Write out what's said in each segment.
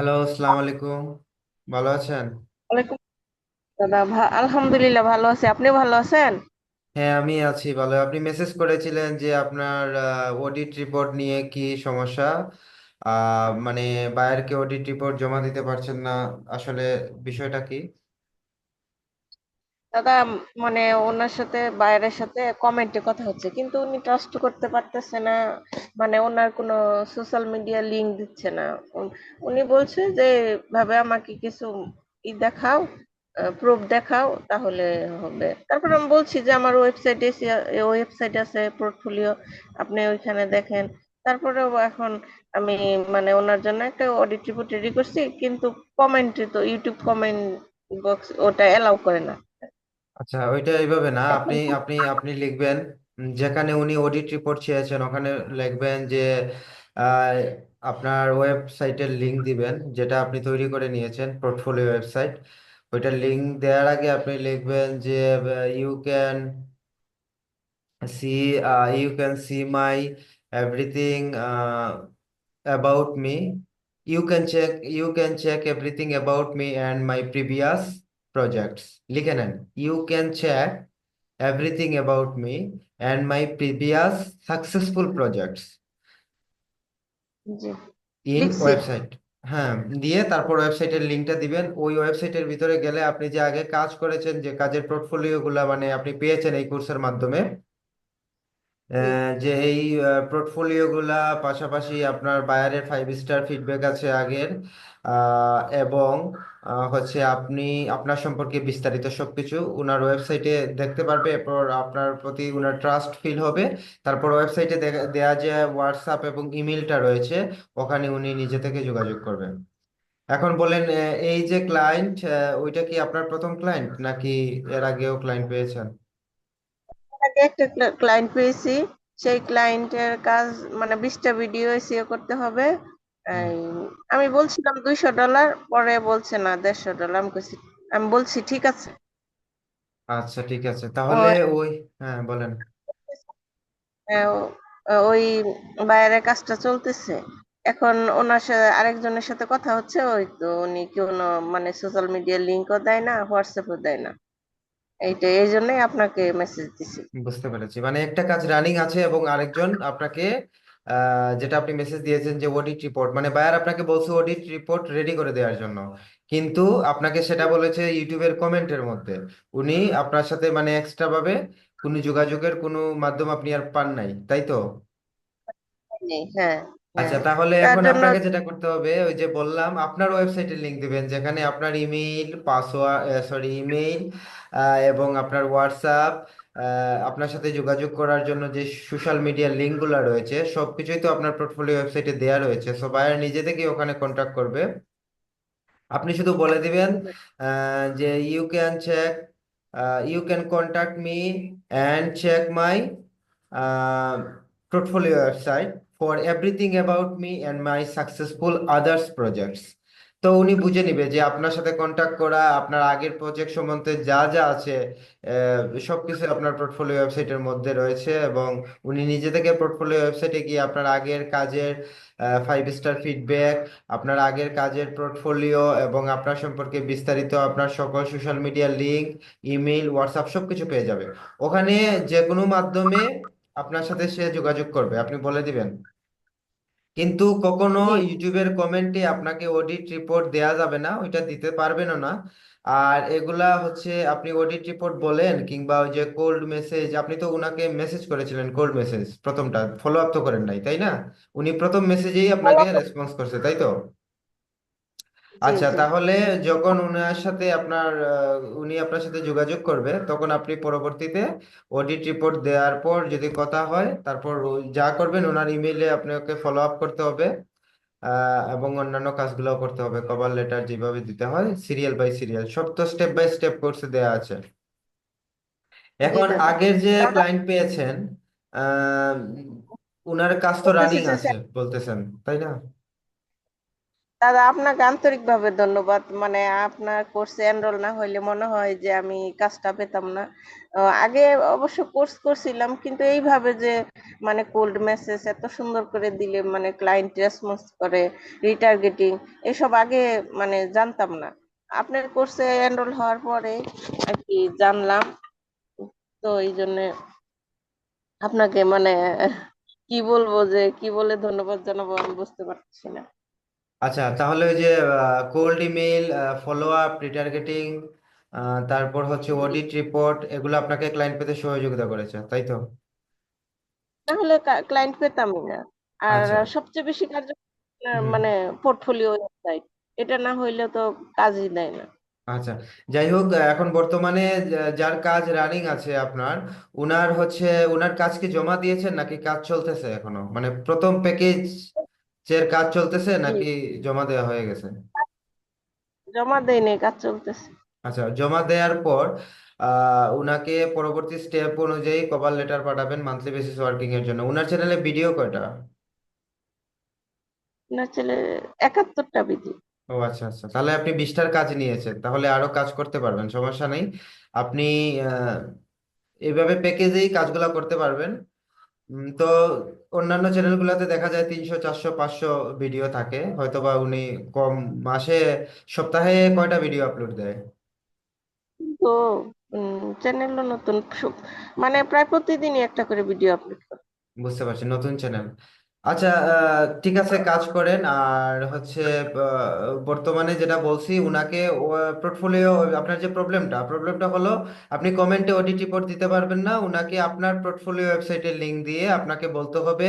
Hello আসসালামু আলাইকুম। ভালো আছেন? ওয়ালাইকুম দাদা ভা- আলহামদুলিল্লাহ ভালো আছি। আপনি ভালো আছেন? হ্যাঁ আমি আছি ভালো। আপনি মেসেজ করেছিলেন যে আপনার অডিট রিপোর্ট নিয়ে কি সমস্যা? আহ, মানে বায়ারকে অডিট রিপোর্ট জমা দিতে পারছেন না। আসলে বিষয়টা কি? দাদা মানে ওনার সাথে, বাইরের সাথে কমেন্টে কথা হচ্ছে, কিন্তু উনি ট্রাস্ট করতে পারতেছে না মানে ওনার কোনো সোশ্যাল মিডিয়া লিংক দিচ্ছে না। উনি বলছে যে, ভাবে আমাকে কিছু ই দেখাও প্রুফ দেখাও, তাহলে হবে। তারপর আমি বলছি যে, আমার ওয়েবসাইটে ওয়েবসাইট আছে পোর্টফোলিও আপনি ওইখানে দেখেন। তারপরেও এখন আমি মানে ওনার জন্য একটা অডিট রিপোর্ট রেডি করছি কিন্তু কমেন্টে তো ইউটিউব কমেন্ট বক্স ওটা এলাও করে না। আচ্ছা ওইটা এইভাবে না আপনি আপনি আপনি লিখবেন যেখানে উনি অডিট রিপোর্ট চেয়েছেন ওখানে লিখবেন যে আহ, আপনার ওয়েবসাইটের লিংক দিবেন যেটা আপনি তৈরি করে নিয়েছেন পোর্টফোলিও ওয়েবসাইট ওইটার লিংক দেওয়ার আগে আপনি লিখবেন যে you can see uh, you can see my everything uh, about me you can check you can check everything about me and my previous projects. লিখে নেন you can check everything about me and my previous successful projects. জি। In website হ্যাঁ দিয়ে তারপর ওয়েবসাইটের লিঙ্কটা দিবেন। ওই ওয়েবসাইটের ভিতরে গেলে আপনি যে আগে কাজ করেছেন যে কাজের পোর্টফোলিও গুলা মানে আপনি পেয়েছেন এই কোর্সের মাধ্যমে যে এই পোর্টফোলিও গুলা পাশাপাশি আপনার বায়ারের ফাইভ স্টার ফিডব্যাক আছে আগের এবং হচ্ছে আপনি, আপনার সম্পর্কে বিস্তারিত সবকিছু উনার ওয়েবসাইটে দেখতে পারবে, এরপর আপনার প্রতি উনার ট্রাস্ট ফিল হবে। তারপর ওয়েবসাইটে দেয়া যে হোয়াটসঅ্যাপ এবং ইমেলটা রয়েছে, ওখানে উনি নিজে থেকে যোগাযোগ করবেন। এখন বলেন এই যে ক্লায়েন্ট ওইটা কি আপনার প্রথম ক্লায়েন্ট নাকি এর আগেও ক্লায়েন্ট পেয়েছেন? আগে একটা ক্লায়েন্ট পেয়েছি। সেই ক্লায়েন্টের কাজ মানে বিশটা ভিডিও এসিও করতে হবে। আমি বলছিলাম দুইশো ডলার পরে বলছে না দেড়শো ডলার আমি কইছি আমি বলছি ঠিক আছে। আচ্ছা ঠিক আছে। তাহলে ওই হ্যাঁ বলেন। ওই বাইরের কাজটা চলতেছে। এখন ওনার সাথে আরেকজনের সাথে কথা হচ্ছে ওই তো উনি কোনো মানে সোশ্যাল মিডিয়া লিঙ্কও দেয় না হোয়াটসঅ্যাপও দেয় না। এইটা এই জন্যই আপনাকে মেসেজ দিছি। বুঝতে পেরেছি। মানে একটা কাজ রানিং আছে এবং আরেকজন আপনাকে যেটা আপনি মেসেজ দিয়েছেন যে অডিট রিপোর্ট মানে বায়ার আপনাকে বলছে অডিট রিপোর্ট রেডি করে দেওয়ার জন্য। কিন্তু আপনাকে সেটা বলেছে ইউটিউবের কমেন্টের মধ্যে। উনি আপনার সাথে মানে এক্সট্রা ভাবে কোনো যোগাযোগের কোনো মাধ্যম আপনি আর পান নাই তাই তো? হ্যাঁ। আচ্ছা তাহলে এখন আপনাকে যেটা করতে হবে ওই যে বললাম আপনার ওয়েবসাইটের লিংক দিবেন যেখানে আপনার ইমেইল পাসওয়ার্ড সরি ইমেইল এবং আপনার হোয়াটসঅ্যাপ আপনার সাথে যোগাযোগ করার জন্য যে সোশ্যাল মিডিয়া লিঙ্কগুলো রয়েছে সবকিছুই তো আপনার পোর্টফোলিও ওয়েবসাইটে দেওয়া রয়েছে সো বায়ার নিজে থেকেই ওখানে কন্ট্যাক্ট করবে। আপনি শুধু বলে দিবেন আহ, যে you can check you can contact me and check my portfolio website for everything about me and my successful others projects. তো উনি বুঝে নিবে যে আপনার সাথে কন্ট্যাক্ট করা, আপনার আগের প্রজেক্ট সম্বন্ধে যা যা আছে সবকিছু আপনার পোর্টফোলিও ওয়েবসাইটের মধ্যে রয়েছে এবং উনি নিজে থেকে পোর্টফোলিও ওয়েবসাইটে গিয়ে আপনার আগের কাজের ফাইভ স্টার ফিডব্যাক আপনার আগের কাজের পোর্টফোলিও এবং আপনার সম্পর্কে বিস্তারিত আপনার সকল social media link email WhatsApp সবকিছু পেয়ে যাবে। ওখানে যে কোনো মাধ্যমে আপনার সাথে সে যোগাযোগ করবে। আপনি বলে দিবেন। কিন্তু কখনো জি। ইউটিউবের কমেন্টে আপনাকে অডিট রিপোর্ট দেয়া যাবে না ওইটা দিতে পারবেন না। আর এগুলা হচ্ছে আপনি অডিট রিপোর্ট বলেন কিংবা ওই যে কোল্ড মেসেজ আপনি তো উনাকে মেসেজ করেছিলেন কোল্ড মেসেজ প্রথমটা ফলো আপ তো করেন নাই তাই না? উনি প্রথম মেসেজেই আপনাকে রেসপন্স করছে তাই তো? আচ্ছা তাহলে যখন উনার সাথে আপনার উনি আপনার সাথে যোগাযোগ করবে তখন আপনি পরবর্তীতে অডিট রিপোর্ট দেওয়ার পর যদি কথা হয় তারপর যা করবেন ওনার ইমেইলে আপনাকে ফলো আপ করতে হবে এবং অন্যান্য কাজগুলো করতে হবে। কভার লেটার যেভাবে দিতে হয় সিরিয়াল বাই সিরিয়াল সব তো স্টেপ বাই স্টেপ কোর্সে দেওয়া আছে। এখন আগের যে ক্লায়েন্ট পেয়েছেন আহ উনার কাজ তো রানিং আছে বলতেছেন তাই না? দাদা, আপনাকে আন্তরিকভাবে ধন্যবাদ। মানে আপনার কোর্সে এনরোল না হইলে মনে হয় যে আমি কাজটা পেতাম না। আগে অবশ্য কোর্স করছিলাম, কিন্তু এইভাবে যে মানে কোল্ড মেসেজ এত সুন্দর করে দিলে মানে ক্লায়েন্ট রেসপন্স করে রিটার্গেটিং এসব আগে মানে জানতাম না। আপনার কোর্সে এনরোল হওয়ার পরে আর কি জানলাম। তো এই জন্যে আপনাকে মানে কি বলব যে, কি বলে ধন্যবাদ জানাব আমি বুঝতে পারছি না। আচ্ছা তাহলে ওই যে cold email follow up retargeting তারপর হচ্ছে অডিট রিপোর্ট এগুলো আপনাকে ক্লায়েন্ট পেতে সহযোগিতা করেছে তাই তো? তাহলে ক্লায়েন্ট পেতামই না। আর আচ্ছা। সবচেয়ে বেশি কার্য হুম। মানে পোর্টফোলিও ওয়েবসাইট এটা না হইলে তো কাজই দেয় না। আচ্ছা যাই হোক এখন বর্তমানে যা- যার কাজ রানিং আছে আপনার উনার হচ্ছে উনার কাজ কি জমা দিয়েছেন নাকি কাজ চলতেছে এখনও? মানে প্রথম প্যাকেজ এর কাজ চলতেছে নাকি জমা দেওয়া হয়ে গেছে? জমা দেয়নি কাজ চলতেছে। আচ্ছা জমা দেওয়ার পর আহ উনাকে পরবর্তী স্টেপ অনুযায়ী কভার লেটার পাঠাবেন মান্থলি বেসিস ওয়ার্কিং এর জন্য। উনার চ্যানেলে ভিডিও কয়টা? না ছেলে একাত্তরটা বিধি ও আচ্ছা আচ্ছা। তাহলে আপনি বিশটার কাজ নিয়েছেন। তাহলে আরও কাজ করতে পারবেন সমস্যা নেই। আপনি আহ, এইভাবে প্যাকেজেই কাজগুলো করতে পারবেন। তো অন্যান্য চ্যানেলগুলোতে দেখা যায় তিনশো চারশো পাঁচশো ভিডিও থাকে। হয়তোবা উনি কম মাসে সপ্তাহে কয়টা ভিডিও আপলোড দেয়? তো চ্যানেলও নতুন। মানে প্রায় প্রতিদিনই একটা করে ভিডিও আপলোড করে। বুঝতে পারছি নতুন চ্যানেল আচ্ছা ঠিক আছে, কাজ করেন। আর হচ্ছে বর্তমানে যেটা বলছি, উনাকে পোর্টফোলিও আপনার যে প্রবলেমটা প্রবলেমটা হলো, আপনি কমেন্টে অডিট রিপোর্ট দিতে পারবেন না। উনাকে আপনার পোর্টফোলিও ওয়েবসাইটের লিংক দিয়ে আপনাকে বলতে হবে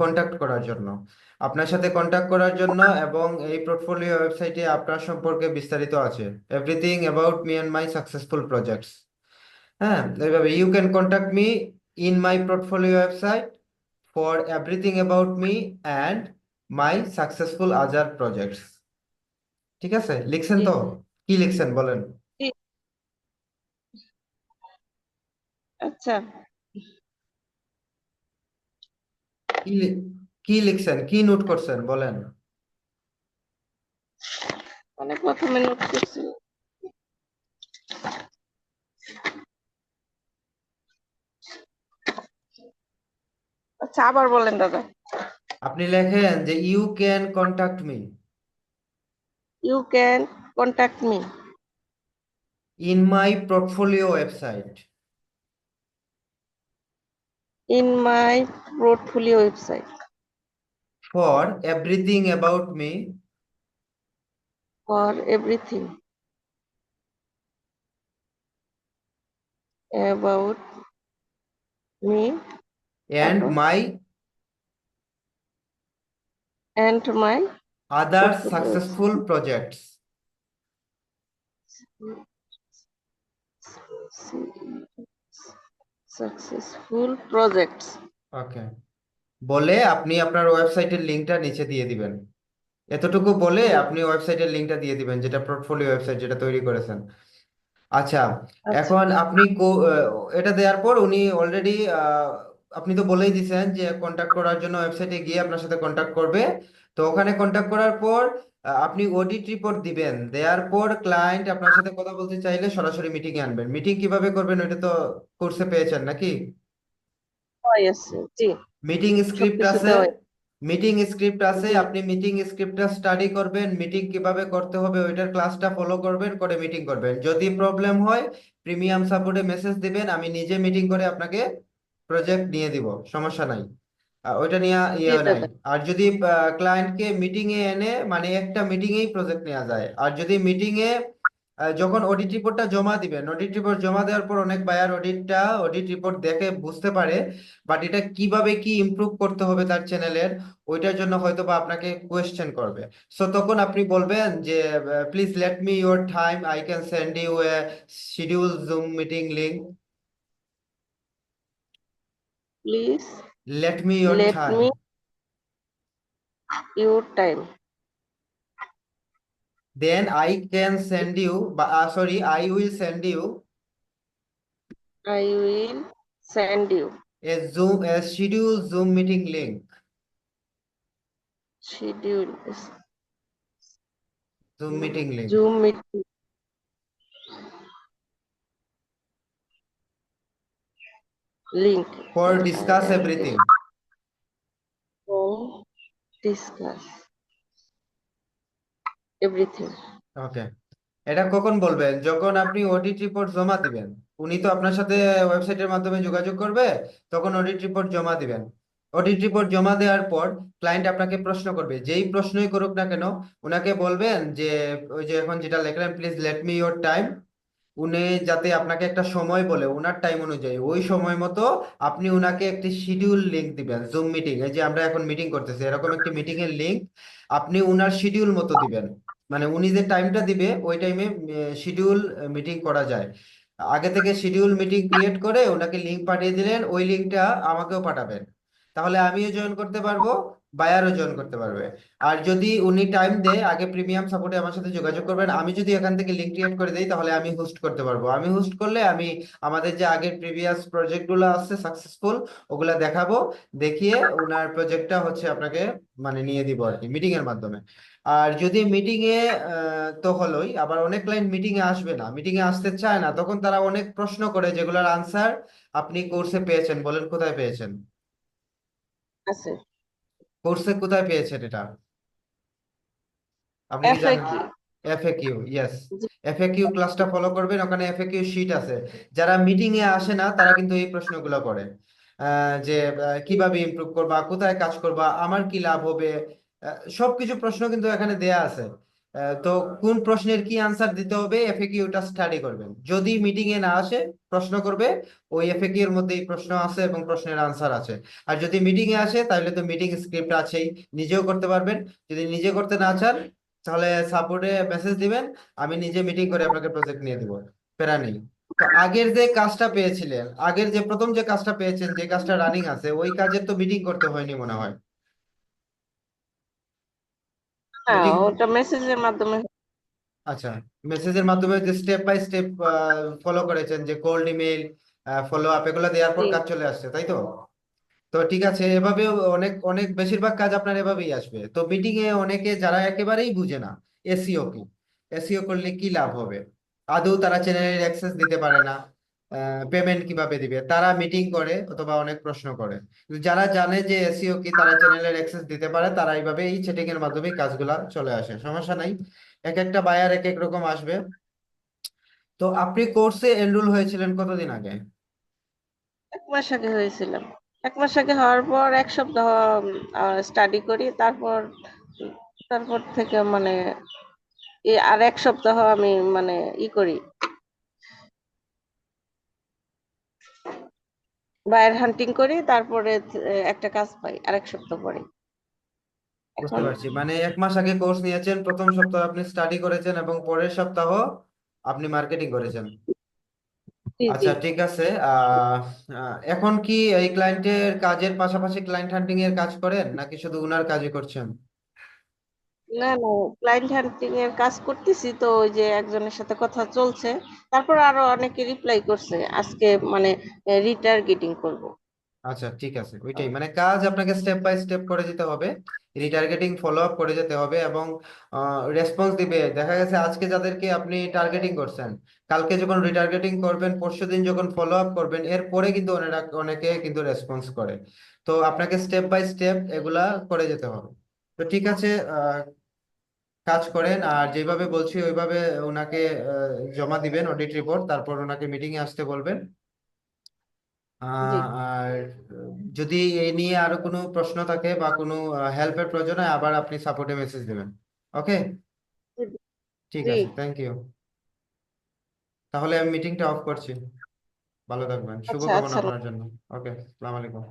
কন্ট্যাক্ট করার জন্য। আপনার সাথে কন্ট্যাক্ট করার জন্য এবং এই পোর্টফোলিও ওয়েবসাইটে আপনার সম্পর্কে বিস্তারিত আছে। Everything about me and my successful projects হ্যাঁ এইভাবে। You can contact me in my portfolio website for everything about me and my successful other projects. ঠিক আছে? লিখছেন তো? কি লিখছেন? বলেন। আচ্ছা। কি লিখছেন? কি নোট করছেন? বলেন। মানে প্রথমে নোট করছি। আচ্ছা আবার বলেন দাদা। আপনি লেখেন যে you can contact me you can contact me in my portfolio website in my portfolio website for everything about me for everything about me and তারপর my and my portfolio successful projects successful projects. Okay বলে আপনি আপনার ওয়েবসাইটের লিংকটা নিচে দিয়ে দিবেন। এতটুকু বলে আপনি ওয়েবসাইটের লিংকটা দিয়ে দিবেন যেটা পোর্টফোলিও ওয়েবসাইট যেটা তৈরি করেছেন। আচ্ছা আচ্ছা। এখন আপনি কো- আহ, এটা দেওয়ার পর উনি অলরেডি আপনি তো বলেই দিয়েছেন যে কন্ট্যাক্ট করার জন্য ওয়েবসাইটে গিয়ে আপনার সাথে কন্ট্যাক্ট করবে। তো ওখানে কন্ট্যাক্ট করার পর আপনি অডিট রিপোর্ট দিবেন। দেওয়ার পর ক্লায়েন্ট আপনার সাথে কথা বলতে চাইলে সরাসরি মিটিং এ আনবেন। মিটিং কীভাবে করবেন ওইটা তো কোর্সে পেয়েছেন নাকি? জি। মিটিং স্ক্রিপ্ট আছে। মিটিং স্ক্রিপ্ট আছে আপনি মিটিং স্ক্রিপ্টটা স্টাডি করবেন। মিটিং কীভাবে করতে হবে ওইটার ক্লাসটা ফলো করবেন করে মিটিং করবেন। যদি প্রবলেম হয় প্রিমিয়াম সাপোর্টে মেসেজ দিবেন আমি নিজে মিটিং করে আপনাকে প্রজেক্ট নিয়ে দিব সমস্যা নাই। ওইটা নিয়ে ইয়ে নাই। আর যদি ক্লায়েন্টকে মিটিং এ এনে মানে একটা মিটিং এই প্রজেক্ট নেওয়া যায়। আর যদি মিটিং এ যখন অডিট রিপোর্টটা জমা দিবেন অডিট রিপোর্ট জমা দেওয়ার পর অনেক বায়ার অডিটটা অডিট রিপোর্ট দেখে বুঝতে পারে বাট এটা কীভাবে কি ইমপ্রুভ করতে হবে তার চ্যানেলের ওইটার জন্য হয়তো বা আপনাকে কোয়েশ্চেন করবে। সো তখন আপনি বলবেন যে please let me your time I can send you a schedule Zoom meeting link Please let me your let time. Me your time. Then I can send you, uh, sorry, I will send you. I will send you a Zoom, a schedule Zoom meeting link. Schedule. Zoom meeting link. Zoom meeting. Meeting link for discuss everything discuss everything okay এটা কখন বলবেন? যখন আপনি audit report জমা দিবেন। উনি তো আপনার সাথে ওয়েবসাইটের মাধ্যমে যোগাযোগ করবে তখন অডিট রিপোর্ট জমা দিবেন। অডিট রিপোর্ট জমা দেওয়ার পর ক্লায়েন্ট আপনাকে প্রশ্ন করবে। যেই প্রশ্নই করুক না কেন ওনাকে বলবেন যে ওই যে এখন যেটা লেখলেন please let me your time উনি যাতে আপনাকে একটা সময় বলে ওনার টাইম অনুযায়ী। ওই সময় মতো আপনি উনাকে একটি শিডিউল লিঙ্ক দিবেন জুম মিটিং এই যে আমরা এখন মিটিং করতেছি, এরকম একটি মিটিং এর লিংক আপনি উনার শিডিউল মতো দিবেন। মানে উনি যে টাইমটা দিবে, ওই টাইমে শিডিউল মিটিং করা যায়। আগে থেকে শিডিউল মিটিং ক্রিয়েট করে ওনাকে লিঙ্ক পাঠিয়ে দিলেন, ওই লিঙ্কটা আমাকেও পাঠাবেন। তাহলে আমিও জয়েন করতে পারব বায়ারও জয়েন করতে পারবে। আর যদি উনি টাইম দেয়, আগে প্রিমিয়াম সাপোর্টে আমার সাথে যোগাযোগ করবেন। আমি যদি এখান থেকে লিঙ্ক ক্রিয়েট করে দিই, তাহলে আমি হোস্ট করতে পারব। আমি হোস্ট করলে আমি আমাদের যে আগের প্রিভিয়াস প্রজেক্টগুলো আছে সাকসেসফুল ওগুলা দেখাবো। দেখিয়ে ওনার প্রজেক্টটা হচ্ছে আপনাকে মানে নিয়ে দিব আর কি মিটিং এর মাধ্যমে। আর যদি মিটিং এ তো হলোই আবার অনেক ক্লায়েন্ট মিটিং এ আসবে না মিটিং এ আসতে চায় না, তখন তারা অনেক প্রশ্ন করে যেগুলোর আনসার আপনি কোর্সে পেয়েছেন, বলেন কোথায় পেয়েছেন? আছে। কোর্সে কোথায় পেয়েছেন এটা? আপনি কি জানেন? FAQ এফএকিউ ইয়েস এফএকিউ ক্লাসটা ফলো করবেন ওখানে এফএকিউ শীট আছে। যারা মিটিং এ আসে না তারা কিন্তু এই প্রশ্নগুলো করে। যে কীভাবে ইমপ্রুভ করবা কোথায় কাজ করবা আমার কি লাভ হবে সবকিছু প্রশ্ন কিন্তু এখানে দেয়া আছে। তো কোন প্রশ্নের কি আনসার দিতে হবে? এফএকিউটা স্টাডি করবেন। যদি মিটিং এ না আসে, প্রশ্ন করবে। ওই এফএকিউ এর মধ্যেই প্রশ্ন আছে এবং প্রশ্নের আনসার আছে। আর যদি মিটিং এ আসে, তাহলে তো মিটিং স্ক্রিপ্ট আছেই। নিজেও করতে পারবেন। যদি নিজে করতে না চান, তাহলে সাপোর্টে মেসেজ দিবেন। আমি নিজে মিটিং করে আপনাকে প্রজেক্ট নিয়ে দিব। প্যারা নেই। তো আগের যে কাজটা পেয়েছিলেন, আগের যে প্রথম যে কাজটা পেয়েছেন, যে কাজটা রানিং আছে, ওই কাজের তো মিটিং করতে হয়নি মনে হয়। হ্যাঁ ওটা মেসেজের মাধ্যমে আচ্ছা মেসেজের মাধ্যমে যে স্টেপ বাই স্টেপ ফলো করেছেন যে কোল্ড ইমেল ফলো আপ এগুলো দেওয়ার পর কাজ চলে আসছে তাই তো? তো ঠিক আছে এভাবেও অনেক অনেক বেশিরভাগ কাজ আপনার এভাবেই আসবে। তো মিটিং এ অনেকে যারা একেবারেই বুঝে না এসইও কি এসইও করলে কি লাভ হবে? আদৌ তারা চ্যানেলের অ্যাক্সেস দিতে পারে না? পেমেন্ট কীভাবে দিবে? তারা মিটিং করে অথবা অনেক প্রশ্ন করে। যারা জানে যে এসিও কি, তারা চ্যানেলের অ্যাক্সেস দিতে পারে, তারা এইভাবে এই চ্যাটিং এর মাধ্যমে কাজগুলা চলে আসে। সমস্যা নাই। এক একটা বায়ার এক এক রকম আসবে। তো আপনি কোর্সে এনরোল হয়েছিলেন কতদিন আগে? এক মাস আগে হয়েছিলাম। এক মাস আগে হওয়ার পর এক সপ্তাহ স্টাডি করি। তারপর তারপর থেকে মানে আর এক সপ্তাহ আমি মানে ই করি। বায়ার হান্টিং করি তারপরে একটা কাজ পাই আর এক সপ্তাহ পরে। বুঝতে পারছি। মানে এক মাস আগে কোর্স নিয়েছেন প্রথম সপ্তাহ আপনি স্টাডি করেছেন এবং পরের সপ্তাহ আপনি মার্কেটিং করেছেন। আচ্ছা ঠিক আছে। এখন কি এই ক্লায়েন্টের কাজের পাশাপাশি ক্লায়েন্ট হান্টিং এর কাজ করেন নাকি শুধু উনার কাজই করছেন? না না ক্লায়েন্ট হান্টিং এর কাজ করতেছি তো ওই যে একজনের সাথে কথা চলছে। তারপর আরও অনেকে রিপ্লাই করছে, আজকে মানে রিটার্গেটিং করব। আচ্ছা ঠিক আছে, ওইটাই। মানে কাজ আপনাকে স্টেপ বাই স্টেপ করে যেতে হবে রিটার্গেটিং ফলো আপ করে যেতে হবে এবং রেসপন্স দিবে। দেখা গেছে আজকে যাদেরকে আপনি টার্গেটিং করছেন, কালকে যখন রিটার্গেটিং করবেন, পরশু দিন যখন ফলো আপ করবেন, এরপরে কিন্তু ওনারা অনেকে কিন্তু রেসপন্স করে। তো আপনাকে স্টেপ বাই স্টেপ এগুলা করে যেতে হবে। তো ঠিক আছে কাজ করেন। আর যেভাবে বলছি ওইভাবে ওনাকে জমা দিবেন অডিট রিপোর্ট তারপর ওনাকে মিটিং এ আসতে বলবেন। আর যদি এই নিয়ে আরও কোনো প্রশ্ন থাকে বা কোনো হেল্পের প্রয়োজন হয় আবার আপনি সাপোর্টে মেসেজ দেবেন। ওকে ঠিক আছে থ্যাংক ইউ তাহলে আমি মিটিংটা অফ করছি। ভালো থাকবেন। আচ্ছা শুভকামনা আচ্ছা। আপনার জন্য? ওকে আসসালামু আলাইকুম।